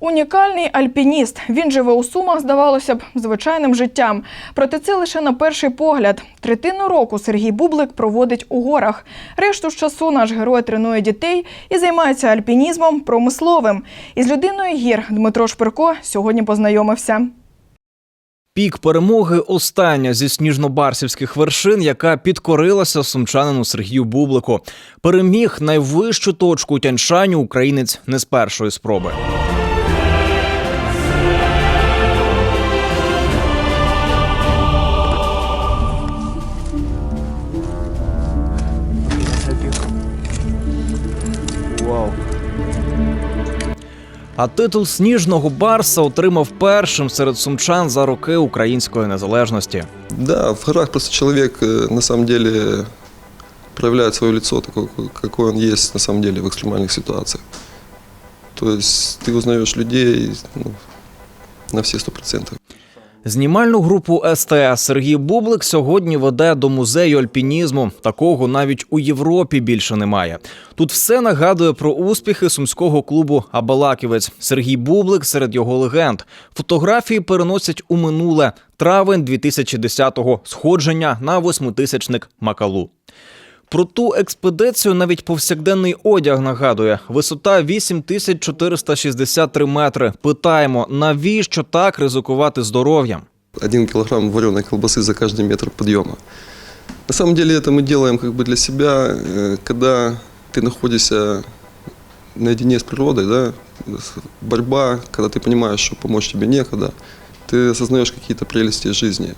Унікальний альпініст. Він живе у Сумах, здавалося б, звичайним життям. Проте це лише на перший погляд. Третину року Сергій Бублик проводить у горах. Решту ж часу наш герой тренує дітей і займається альпінізмом промисловим. Із людиною гір Дмитро Шпирко сьогодні познайомився. Пік перемоги остання зі сніжнобарсівських вершин, яка підкорилася сумчанину Сергію Бублику. Переміг найвищу точку Тяньшаню українець не з першої спроби. А титул сніжного барса отримав першим серед сумчан за роки української незалежності. Да, в горах просто человек э, на самом деле проявляет свое лицо, такое, какое он есть на самом деле в экстремальных ситуациях. То есть ты узнаешь людей ну, на все сто процентов. Знімальну групу СТС Сергій Бублик сьогодні веде до музею альпінізму. Такого навіть у Європі більше немає. Тут все нагадує про успіхи сумського клубу Абалаківець. Сергій Бублик серед його легенд. Фотографії переносять у минуле травень 2010-го сходження на восьмитисячник Макалу. Про ту експедицію навіть повсякденний одяг нагадує. Висота 8463 метри. Питаємо, навіщо так ризикувати здоров'ям? Один килограмм вареной колбасы за каждый метр подъема. На самом деле это мы делаем как бы для себя, э, когда ты находишься наедине с природой, да, с- борьба, когда ты понимаешь, что помочь тебе некогда, ты осознаешь какие-то прелести жизни.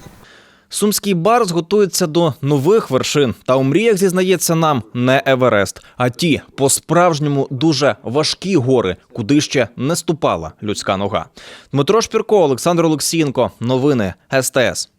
Сумський барс готується до нових вершин. Та у мріях зізнається нам не Еверест, а ті по-справжньому дуже важкі гори, куди ще не ступала людська нога. Дмитро Шпірко, Олександр Олексієнко. Новини СТС.